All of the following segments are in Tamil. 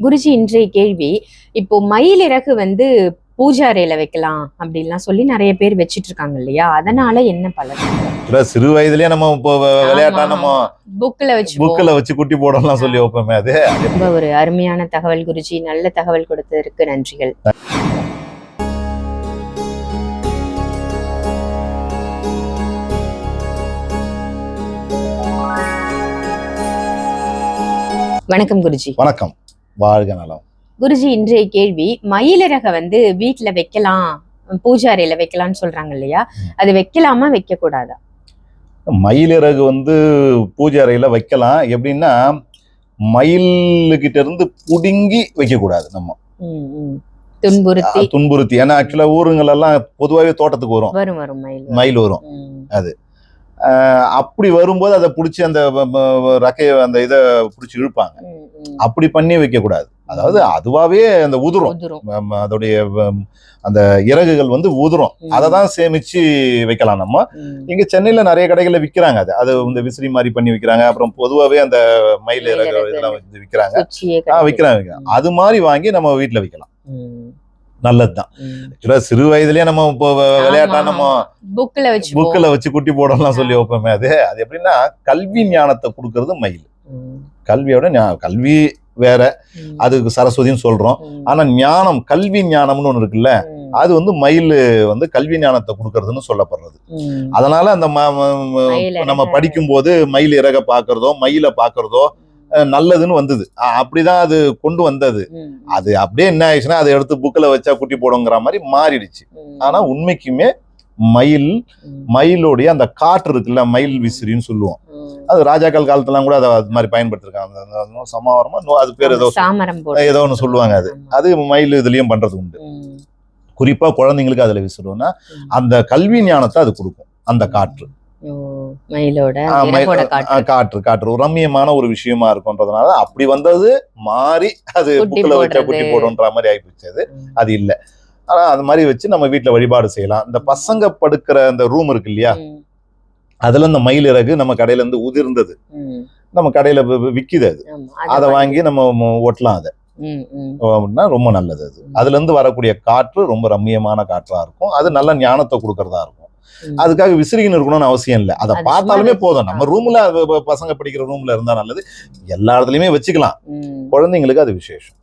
குருஜி இன்றைய கேள்வி இப்போ மயிலிறகு வந்து பூஜை அறையில வைக்கலாம் அப்படின்லாம் சொல்லி நிறைய பேர் வச்சிட்டு இருக்காங்க இல்லையா? அதனால என்ன பலன்? சிறு வயதுலயே நம்ம இப்போ விளையாட்டா. நம்ம புக்ல வச்சு புக்கில் வச்சு குட்டி போடலாம் சொல்லி வைப்போமே அது. ரொம்ப ஒரு அருமையான தகவல் குருஜி. நல்ல தகவல் கொடுத்ததற்கு நன்றிகள். வணக்கம் குருஜி. வணக்கம். வாழ்க நலம். குருஜி இன்றைய கேள்வி மயிலிறக வந்து வீட்ல வைக்கலாம் பூஜை அறையில வைக்கலாம்னு சொல்றாங்க இல்லையா? அது வைக்கலாமா வைக்க கூடாதா மயிலிறகு வந்து பூஜை அறையில வைக்கலாம். எப்படின்னா மயிலுகிட்ட இருந்து புடுங்கி வைக்கக்கூடாது நம்ம. துன்புறுத்தி. துன்புறுத்தி. ஏன்னா ஆக்சுவலா ஊருங்கள் எல்லாம் பொதுவாகவே தோட்டத்துக்கு வரும். மயில் மயில் வரும். ஆஹ் அப்படி வரும்போது அதை பிடிச்சி அந்த ரக்கைய அந்த இதை பிடிச்சி இழுப்பாங்க. அப்படி பண்ணி வைக்கக்கூடாது அதாவது அதுவாவே அந்த உதிரும் அதோடைய அந்த இறகுகள் வந்து உதிரும். அதை தான் சேமிச்சு வைக்கலாம் நம்ம. இங்க சென்னையில நிறைய கடைகள்ல விக்கிறாங்க அது அது இந்த விசிறி மாதிரி பண்ணி விக்கிறாங்க அப்புறம் பொதுவாவே அந்த மயில் இறகு. இதெல்லாம். விக்கிறாங்க விக்கிறாங்க. அது மாதிரி வாங்கி நம்ம வீட்ல வைக்கலாம் நல்லதுதான். சிறு வயதுலயே நம்ம இப்போ விளையாட்டா நம்ம. புக்ல வச்சு புக்கில் வச்சு குட்டி போடலாம் சொல்லி வைப்போமே. அது அது எப்படின்னா கல்வி ஞானத்தை கொடுக்கறது மயில். கல்வியோட கல்வி வேற அதுக்கு சரஸ்வதின்னு சொல்றோம். ஆனா ஞானம் கல்வி ஞானம்னு ஒண்ணு இருக்குல்ல அது வந்து மயில் வந்து கல்வி ஞானத்தை கொடுக்கறதுன்னு சொல்லப்படுறது. அதனால அந்த நம்ம இறக. படிக்கும்போது மயில் இறக பாக்குறதோ மயிலை பாக்குறதோ நல்லதுன்னு வந்தது. அப்படிதான் அது கொண்டு வந்தது. அது அப்படியே என்ன ஆயிடுச்சுன்னா அதை எடுத்து புக்கில் வச்சா குட்டி போடுங்கிற மாதிரி மாறிடுச்சு. ஆனா உண்மைக்குமே மயில் மயிலோடைய அந்த காற்று இருக்குல்ல மயில் விசிறின்னு சொல்லுவோம். அது ராஜாக்கள் காலத்துலாம் கூட அதை அது மாதிரி பயன்படுத்திருக்காங்க. சமாவரமா அது பேர் ஏதோ ஏதோ ஒன்று சொல்லுவாங்க அது. அது மயில் இதுலயும் பண்றது உண்டு. குறிப்பா குழந்தைங்களுக்கு அதுல விசிறுவோம்னா. அந்த கல்வி ஞானத்தை அது கொடுக்கும் அந்த காற்று. மயிலோட காற்று காற்று. ஒரு ரம்மியமான ஒரு விஷயமா இருக்கும்ன்றதுனால அப்படி வந்தது மாறி அது புக்கில் வச்சா. குட்டி போடுன்ற மாதிரி ஆயிப்போச்சு அது. அது இல்ல. ஆனா அது மாதிரி வச்சு நம்ம வீட்ல வழிபாடு செய்யலாம். இந்த பசங்க படுக்கிற அந்த ரூம் இருக்கு இல்லையா? அதுல இந்த மயில் இறகு நம்ம கடையில இருந்து உதிர்ந்தது. நம்ம கடையில விக்குது அது. அதை வாங்கி நம்ம ஒட்டலாம் அதை. அப்படின்னா ரொம்ப நல்லது அது. அதுல இருந்து வரக்கூடிய காற்று ரொம்ப ரம்மியமான காற்றா இருக்கும். அது நல்ல ஞானத்தை கொடுக்கறதா இருக்கும். அதுக்காக விசிறின்னு இருக்கணும்னு அவசியம் இல்லை. அதை பார்த்தாலுமே போதும். நம்ம ரூம்ல பசங்க படிக்கிற ரூம்ல இருந்தா நல்லது. எல்லா இடத்துலயுமே வச்சுக்கலாம். குழந்தைங்களுக்கு அது விசேஷம்.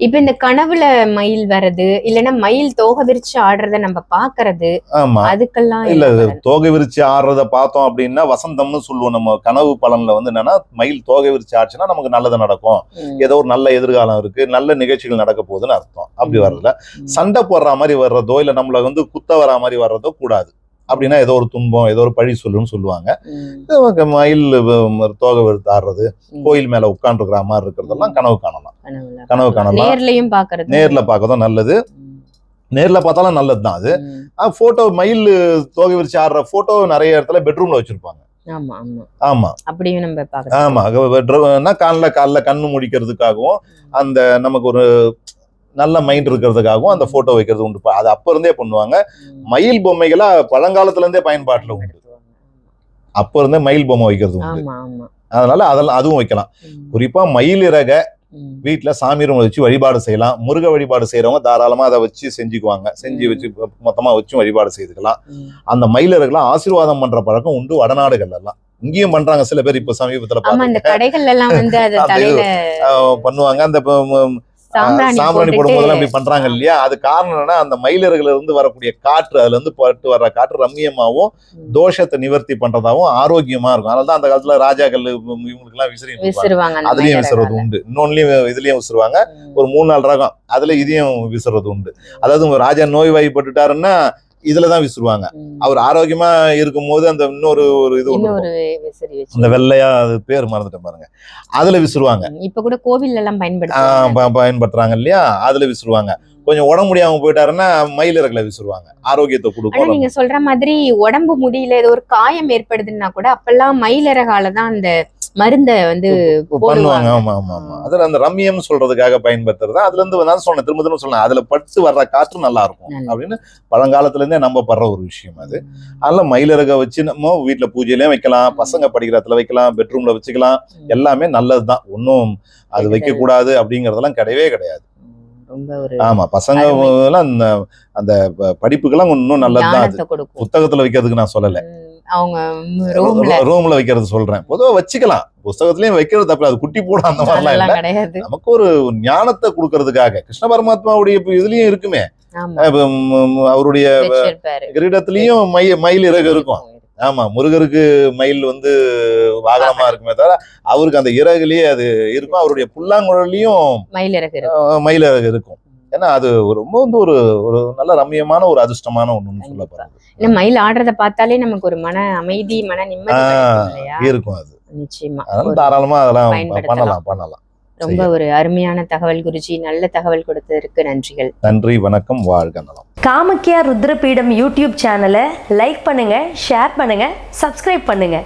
இப்ப இந்த கனவுல மயில் வர்றது இல்லைன்னா மயில் தோகை விரிச்சு ஆடுறத நம்ம பாக்குறது ஆமா. அதுக்கெல்லாம் இல்ல? தோகை விரிச்சு ஆடுறத பார்த்தோம் அப்படின்னா வசந்தம்னு சொல்லுவோம். நம்ம கனவு பலன்ல வந்து என்னன்னா மயில் தோகை விரிச்சு ஆச்சுன்னா நமக்கு நல்லது நடக்கும். ஏதோ ஒரு நல்ல எதிர்காலம் இருக்கு நல்ல நிகழ்ச்சிகள் நடக்க போகுதுன்னு அர்த்தம். அப்படி ம். சண்டை போடுற மாதிரி வர்றதோ இல்ல நம்மள வந்து குத்த வரா மாதிரி வர்றதோ கூடாது. அப்படின்னா ஏதோ ஒரு துன்பம் ஏதோ ஒரு பழி சொல்லுன்னு சொல்லுவாங்க. மயில் தோகை விரித்து ஆடுறது. கோயில் மேல உட்காந்துருக்கிற மாதிரி இருக்கிறதெல்லாம் கனவு காணலாம். கனவு காணலாம். நேர்லயும் பாக்குறது நேர்ல பார்க்கறதும் நல்லது. நேர்ல பார்த்தாலும் நல்லதுதான் அது. போட்டோ மயில் தோகை விரிச்சு ஆடுற போட்டோ நிறைய இடத்துல பெட்ரூம்ல வச்சிருப்பாங்க. ஆமா அப்படியும் நம்ம ஆமா காலைல காலைல கண்ணு முடிக்கிறதுக்காகவும் அந்த நமக்கு ஒரு நல்ல மைண்ட் இருக்கிறதுக்காகவும் அந்த போட்டோ வைக்கிறது உண்டு. அது அப்ப இருந்தே பண்ணுவாங்க. மயில் பொம்மைகளா பழங்காலத்துல இருந்தே பயன்பாட்டுல உண்டு. அப்ப இருந்தே மயில் பொம்மை வைக்கிறது உண்டு. அதனால அதெல்லாம் அதுவும் வைக்கலாம். குறிப்பா மயில் இறக வீட்டுல சாமி ரூம்ல வச்சு வழிபாடு செய்யலாம். முருக வழிபாடு செய்யறவங்க தாராளமா அதை வச்சு செஞ்சுக்குவாங்க. செஞ்சு வச்சு மொத்தமா வச்சு வழிபாடு செய்துக்கலாம். அந்த மயில் இறகுலாம் ஆசீர்வாதம் பண்ற பழக்கம் உண்டு வடநாடுகள் எல்லாம் இங்கேயும் பண்றாங்க சில பேர் இப்ப சமீபத்துல பண்ணுவாங்க. அந்த சாம்பிராணி போடும்போதெல்லாம் இப்படி பண்றாங்க இல்லையா? அது காரணம் என்னன்னா அந்த மயிலர்கள்ல இருந்து வரக்கூடிய காற்று அதுல இருந்து பட்டு வர்ற காற்று ரம்மியமாவும். தோஷத்தை நிவர்த்தி பண்றதாவும் ஆரோக்கியமா இருக்கும். அதனால தான் அந்த காலத்துல ராஜாக்கள் இவங்களுக்கு எல்லாம் விசிறி அதுலயும் விசுறது. உண்டு. இன்னொன்னுலயும் இதுலயும் விசுறுவாங்க. ஒரு மூணு நாலு ரகம். அதுல இதையும் விசுறது உண்டு. அதாவது உங்க ராஜா நோய் வாய்ப்பட்டுட்டாருன்னா இதுலதான் விசுறுவாங்க ம். அவர் ஆரோக்கியமா இருக்கும்போது அந்த இன்னொரு ஒரு இது இருக்கும். அந்த வெள்ளையா அது பேர் மறந்துட்டேன் பாருங்க. அதுல விசுறுவாங்க ம், இப்ப கூட கோவில் எல்லாம் ஆஹ் பயன்படுத்துவாங்க ப- பயன்படுத்துறாங்க இல்லையா? அதுல விசுறுவாங்க கொஞ்சம் உடம்பு முடியாம போயிட்டாருன்னா மயில் விசிறுவாங்க ஆரோக்கியத்தை கொடுக்கும் நீங்க சொல்ற மாதிரி உடம்பு முடியல ஏதோ ஒரு காயம் ஏற்படுதுன்னா கூட அப்பெல்லாம் மயிலிறகால தான் அந்த மருந்த வந்து பண்ணுவாங்க. ஆமா ஆமா ஆமா. அதுல அந்த ரம்மியம் சொல்றதுக்காக பயன்படுத்துறது அதுல இருந்து வந்து சொன்னேன் திரும்ப திரும்ப சொன்னேன் அதுல பட்டு வர்ற காற்று நல்லா இருக்கும். அப்படின்னு பழங்காலத்துல இருந்தே நம்ம படுற ஒரு விஷயம் அது. அதனால மயிலிறக வச்சு நம்ம வீட்டுல பூஜையிலயும் வைக்கலாம் பசங்க படிக்கிற இடத்துல வைக்கலாம் பெட்ரூம்ல வச்சுக்கலாம். எல்லாமே நல்லதுதான். ஒன்றும் அது கெடுதல். வைக்க கூடாது அப்படிங்கறதெல்லாம் கிடையவே கிடையாது. ஆமா பசங்க. எல்லாம் அந்த அந்த படிப்புக்கெல்லாம் இன்னும் நல்லதுதான் புத்தகத்துல வைக்கிறதுக்கு நான் சொல்லல. அவங்க ரூம்ல வைக்கிறது சொல்றேன். பொதுவா வச்சுக்கலாம். புஸ்தகத்திலயும் வைக்கிறது தப்பு. அது குட்டி போட அந்த மாதிரிலாம் கிடையாது. நமக்கு ஒரு ஞானத்தை கொடுக்கறதுக்காக. கிருஷ்ண பரமாத்மாவுடைய இதுலயும் இருக்குமே. அவருடைய கிரீடத்திலயும் மயில் இறகு இருக்கும். ஆமா முருகருக்கு மயில் வந்து வாகனமா இருக்குமே தவிர அவருக்கு அந்த இறகுலயே அது இருக்கும். அவருடைய புல்லாங்குழலையும் இருக்கும். அஹ், மயில் இறகு இருக்கும். ஏன்னா அது ரொம்ப வந்து ஒரு ஒரு நல்ல ரம்மியமான ஒரு அதிர்ஷ்டமான ஒண்ணுன்னு சொல்ல ஏன்னா மயில் ஆடுறத பார்த்தாலே நமக்கு ஒரு மன அமைதி மன நிம்மதி இருக்கும் அது. நிச்சயமா. தாராளமா அதெல்லாம். பண்ணலாம் பண்ணலாம். ரொம்ப ஒரு அருமையான தகவல் குருஜி நல்ல தகவல் கொடுத்ததற்கு நன்றிகள். நன்றி வணக்கம் வாழ்க நலம். காமக்கியா ருத்ரபீடம் யூடியூப் சேனலை லைக் பண்ணுங்க ஷேர் பண்ணுங்க சப்ஸ்கிரைப் பண்ணுங்க.